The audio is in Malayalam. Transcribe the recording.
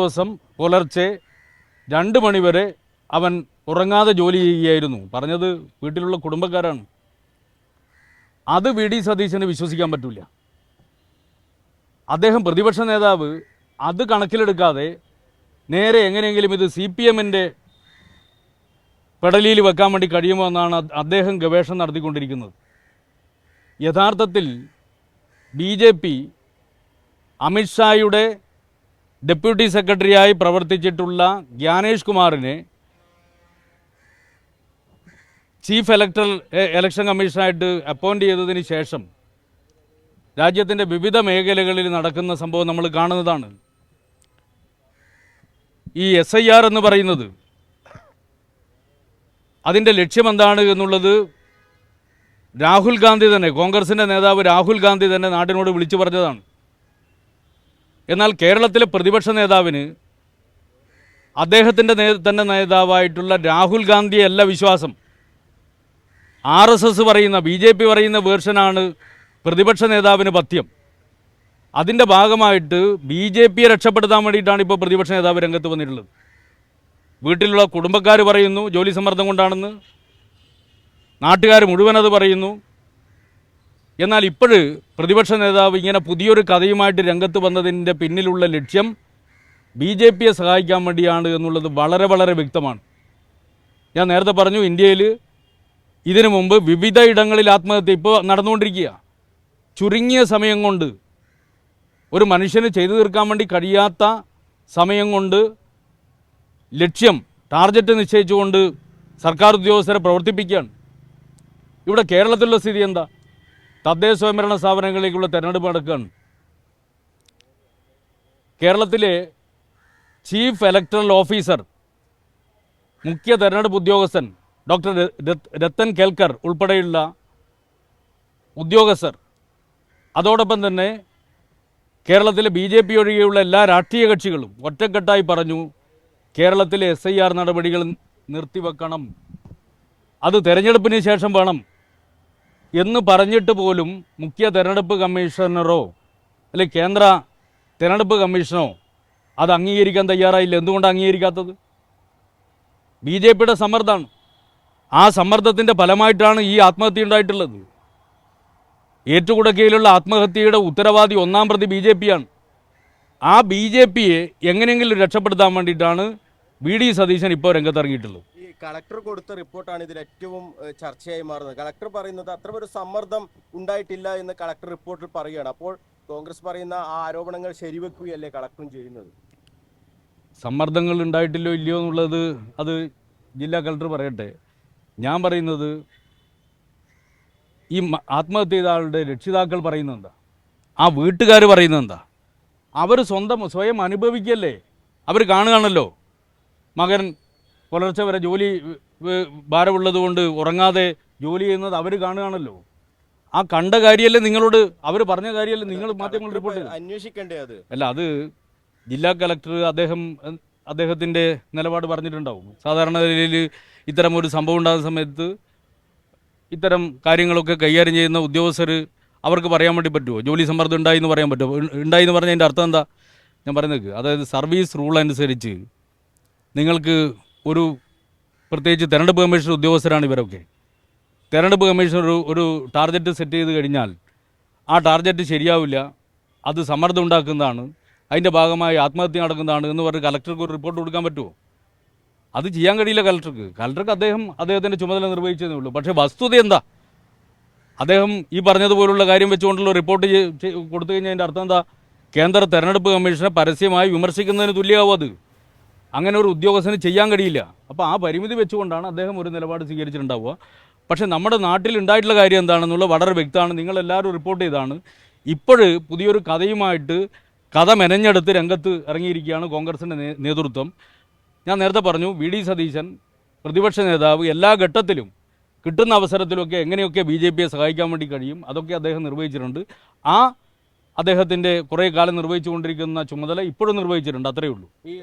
ദിവസം പുലർച്ചെ രണ്ട് മണിവരെ അവൻ ഉറങ്ങാതെ ജോലി ചെയ്യുകയായിരുന്നു. പറഞ്ഞത് വീട്ടിലുള്ള കുടുംബക്കാരാണ്. അത് വി. ഡി. സതീശന് വിശ്വസിക്കാൻ പറ്റില്ല അദ്ദേഹം പ്രതിപക്ഷ നേതാവ് അത് കണക്കിലെടുക്കാതെ നേരെ എങ്ങനെയെങ്കിലും ഇത് സി പി എമ്മിന്റെ പെടലിയിൽ വെക്കാൻ വേണ്ടി കഴിയുമോ എന്നാണ് അദ്ദേഹം ഗവേഷണം നടത്തിക്കൊണ്ടിരിക്കുന്നത്. യഥാർത്ഥത്തിൽ ബി ജെ പി അമിത്ഷായുടെ ഡെപ്യൂട്ടി സെക്രട്ടറിയായി പ്രവർത്തിച്ചിട്ടുള്ള ജ്ഞാനേഷ് കുമാറിനെ ചീഫ് ഇലക്ടറൽ ഇലക്ഷൻ കമ്മീഷനായിട്ട് അപ്പോയിന്റ് ചെയ്തതിന് ശേഷം രാജ്യത്തിന്റെ വിവിധ മേഖലകളിൽ നടക്കുന്ന സംഭവം നമ്മൾ കാണുന്നതാണ്. ഈ എസ് ഐ ആർ എന്ന് പറയുന്നത് അതിന്റെ ലക്ഷ്യമെന്താണ് എന്നുള്ളത് രാഹുൽ ഗാന്ധി തന്നെ കോൺഗ്രസിന്റെ നേതാവ് രാഹുൽ ഗാന്ധി തന്നെ നാടിനോട് വിളിച്ചു പറഞ്ഞതാണ്. എന്നാൽ കേരളത്തിലെ പ്രതിപക്ഷ നേതാവിന് അദ്ദേഹത്തിന്റെ നേ തന്നെ നേതാവായിട്ടുള്ള രാഹുൽ ഗാന്ധിയല്ല വിശ്വാസം. ആർ എസ് എസ് പറയുന്ന ബി ജെ പി പറയുന്ന വേർഷനാണ് പ്രതിപക്ഷ നേതാവിന് പഥ്യം. അതിന്റെ ഭാഗമായിട്ട് ബി ജെ പിയെ രക്ഷപ്പെടുത്താൻ വേണ്ടിയിട്ടാണ് ഇപ്പോൾ പ്രതിപക്ഷ നേതാവ് രംഗത്ത് വന്നിട്ടുള്ളത്. വീട്ടിലുള്ള കുടുംബക്കാർ പറയുന്നു ജോലി സമ്മർദ്ദം കൊണ്ടാണെന്ന്. നാട്ടുകാർ മുഴുവൻ അത് പറയുന്നു. എന്നാൽ ഇപ്പോൾ പ്രതിപക്ഷ നേതാവ് ഇങ്ങനെ പുതിയൊരു കഥയുമായിട്ട് രംഗത്ത് വന്നതിന്റെ പിന്നിലുള്ള ലക്ഷ്യം ബി ജെ പിയെ സഹായിക്കാൻ വേണ്ടിയാണ് എന്നുള്ളത് വളരെ വളരെ വ്യക്തമാണ്. ഞാൻ നേരത്തെ പറഞ്ഞു ഇന്ത്യയിൽ ഇതിനു മുമ്പ് വിവിധ ഇടങ്ങളിൽ ആത്മഹത്യ ഇപ്പോൾ നടന്നുകൊണ്ടിരിക്കുക ചുരുങ്ങിയ സമയം കൊണ്ട് ഒരു മനുഷ്യന് ചെയ്തു തീർക്കാൻ വേണ്ടി കഴിയാത്ത സമയം കൊണ്ട് ലക്ഷ്യം ടാർഗറ്റ് നിശ്ചയിച്ചുകൊണ്ട് സർക്കാർ ഉദ്യോഗസ്ഥരെ പ്രവർത്തിപ്പിക്കുകയാണ്. ഇവിടെ കേരളത്തിലുള്ള സ്ഥിതി എന്താ? തദ്ദേശ സ്വയംഭരണ സ്ഥാപനങ്ങളിലേക്കുള്ള തെരഞ്ഞെടുപ്പ് നടക്കുകയാണ്. കേരളത്തിലെ ചീഫ് ഇലക്ടറൽ ഓഫീസർ മുഖ്യ തെരഞ്ഞെടുപ്പ് ഉദ്യോഗസ്ഥൻ ഡോക്ടർ രത്തൻ കേൽക്കർ ഉൾപ്പെടെയുള്ള ഉദ്യോഗസ്ഥർ അതോടൊപ്പം തന്നെ കേരളത്തിലെ ബി ജെ പി ഒഴികെയുള്ള എല്ലാ രാഷ്ട്രീയ കക്ഷികളും ഒറ്റക്കെട്ടായി പറഞ്ഞു കേരളത്തിലെ എസ് ഐ ആർ നടപടികൾ നിർത്തിവെക്കണം. അത് തെരഞ്ഞെടുപ്പിന് ശേഷം വേണം. എന്ന് പറഞ്ഞിട്ട് പോലും മുഖ്യ തെരഞ്ഞെടുപ്പ് കമ്മീഷണറോ അല്ലെ കേന്ദ്ര തെരഞ്ഞെടുപ്പ് കമ്മീഷനോ അത് അംഗീകരിക്കാൻ തയ്യാറായില്ല. എന്തുകൊണ്ട് അംഗീകരിക്കാത്തത്? ബി ജെ പിയുടെ സമ്മർദ്ദമാണ്. ആ സമ്മർദ്ദത്തിന്റെ ഫലമായിട്ടാണ് ഈ ആത്മഹത്യ ഉണ്ടായിട്ടുള്ളത്. ഏറ്റുകുടക്കയിലുള്ള ആത്മഹത്യയുടെ ഉത്തരവാദി ഒന്നാം പ്രതി ബി ജെ പിയാണ്. ആ ബി ജെ പിയെ എങ്ങനെയെങ്കിലും രക്ഷപ്പെടുത്താൻ വേണ്ടിയിട്ടാണ് വി ഡി സതീശൻ ഇപ്പോൾ രംഗത്തിറങ്ങിയിട്ടുള്ളത്. കളക്ടർ കൊടുത്ത റിപ്പോർട്ടാണ് ഇതിൽ ഏറ്റവും ചർച്ചയായി മാറുന്നത്. കളക്ടർ പറയുന്നത് അത്ര ഒരു സമ്മർദ്ദം ഉണ്ടായിട്ടില്ല എന്ന് കളക്ടർ റിപ്പോർട്ടിൽ പറയുകയാണ്. അപ്പോൾ കോൺഗ്രസ് പറയുന്ന ആ ആരോപണങ്ങൾ ശരിവെക്കുകയല്ലേ കളക്ടറും ചെയ്യുന്നത്? സമ്മർദ്ദങ്ങൾ ഉണ്ടായിട്ടില്ലോ ഇല്ലയോ എന്നുള്ളത് അത് ജില്ലാ കളക്ടർ പറയട്ടെ. ഞാൻ പറയുന്നത് ഈ ആത്മഹത്യ ചെയ്ത ആളുടെ രക്ഷിതാക്കൾ പറയുന്നത് ആ വീട്ടുകാർ പറയുന്നത് എന്താ? അവർ സ്വന്തം സ്വയം അനുഭവിക്കല്ലേ? അവർ കാണുകയാണല്ലോ. മകൻ പുലർച്ചെ വരെ ജോലി ഭാരമുള്ളതുകൊണ്ട് ഭാരമുള്ളത് കൊണ്ട് ഉറങ്ങാതെ ജോലി ചെയ്യുന്നത് അവർ കാണുകയാണല്ലോ. ആ കണ്ട കാര്യമല്ലേ നിങ്ങളോട് അവർ പറഞ്ഞ കാര്യമല്ലേ നിങ്ങൾ മാധ്യമങ്ങൾ റിപ്പോർട്ട് അന്വേഷിക്കണ്ടേ അത്? അല്ല അത് ജില്ലാ കളക്ടർ അദ്ദേഹം അദ്ദേഹത്തിന്റെ നിലപാട് പറഞ്ഞിട്ടുണ്ടാവും. സാധാരണ നിലയിൽ ഇത്തരം ഒരു സംഭവം ഉണ്ടാകുന്ന സമയത്ത് ഇത്തരം കാര്യങ്ങളൊക്കെ കൈകാര്യം ചെയ്യുന്ന ഉദ്യോഗസ്ഥർ അവർക്ക് പറയാൻ വേണ്ടി പറ്റുമോ ജോലി സമ്മർദ്ദം ഉണ്ടായി എന്ന് പറയാൻ പറ്റുമോ ഉണ്ടായി എന്ന് പറഞ്ഞതിന്റെ അർത്ഥം എന്താ? ഞാൻ പറയുന്നത് അതായത് സർവീസ് റൂൾ അനുസരിച്ച് നിങ്ങൾക്ക് ഒരു പ്രത്യേകിച്ച് തെരഞ്ഞെടുപ്പ് കമ്മീഷൻ ഉദ്യോഗസ്ഥരാണ് ഇവരൊക്കെ. തെരഞ്ഞെടുപ്പ് കമ്മീഷൻ ഒരു ഒരു ടാർഗറ്റ് സെറ്റ് ചെയ്ത് കഴിഞ്ഞാൽ ആ ടാർഗറ്റ് ശരിയാവില്ല. അത് സമ്മർദ്ദം ഉണ്ടാക്കുന്നതാണ്. അതിന്റെ ഭാഗമായി ആത്മഹത്യ നടക്കുന്നതാണ് എന്ന് പറഞ്ഞ് കലക്ടർക്ക് ഒരു റിപ്പോർട്ട് കൊടുക്കാൻ പറ്റുമോ? അത് ചെയ്യാൻ കഴിയില്ല കലക്ടർക്ക്. കലക്ടർക്ക് അദ്ദേഹം അദ്ദേഹത്തിന്റെ ചുമതല നിർവഹിച്ചതേ ഉള്ളൂ. പക്ഷേ വസ്തുത എന്താ? അദ്ദേഹം ഈ പറഞ്ഞതുപോലുള്ള കാര്യം വെച്ചുകൊണ്ടുള്ള റിപ്പോർട്ട് കൊടുത്തു കഴിഞ്ഞാൽ അതിന്റെ അർത്ഥം എന്താ? കേന്ദ്ര തെരഞ്ഞെടുപ്പ് കമ്മീഷനെ പരസ്യമായി വിമർശിക്കുന്നതിന് തുല്യമാവും അത്. അങ്ങനെ ഒരു ഉദ്യോഗസ്ഥന് ചെയ്യാൻ കഴിയില്ല. അപ്പോൾ ആ പരിമിതി വെച്ചുകൊണ്ടാണ് അദ്ദേഹം ഒരു നിലപാട് സ്വീകരിച്ചിട്ടുണ്ടാവുക. പക്ഷേ നമ്മുടെ നാട്ടിൽ ഉണ്ടായിട്ടുള്ള കാര്യം എന്താണെന്നുള്ള വളരെ വ്യക്തമാണ്. നിങ്ങളെല്ലാവരും റിപ്പോർട്ട് ചെയ്താണ്. ഇപ്പോൾ പുതിയൊരു കഥയുമായിട്ട് കഥ മെനഞ്ഞെടുത്ത് രംഗത്ത് ഇറങ്ങിയിരിക്കുകയാണ് കോൺഗ്രസിന്റെ നേതൃത്വം. ഞാൻ നേരത്തെ പറഞ്ഞു വി ഡി സതീശൻ പ്രതിപക്ഷ നേതാവ് എല്ലാ ഘട്ടത്തിലും കിട്ടുന്ന അവസരത്തിലൊക്കെ എങ്ങനെയൊക്കെ ബി ജെ പിയെ സഹായിക്കാൻ വേണ്ടി കഴിയും അതൊക്കെ അദ്ദേഹം നിർവഹിച്ചിട്ടുണ്ട്. ആ അദ്ദേഹത്തിന്റെ കുറേ കാലം നിർവഹിച്ചുകൊണ്ടിരിക്കുന്ന ചുമതല ഇപ്പോഴും നിർവഹിച്ചിട്ടുണ്ട്. അത്രയേ ഉള്ളൂ.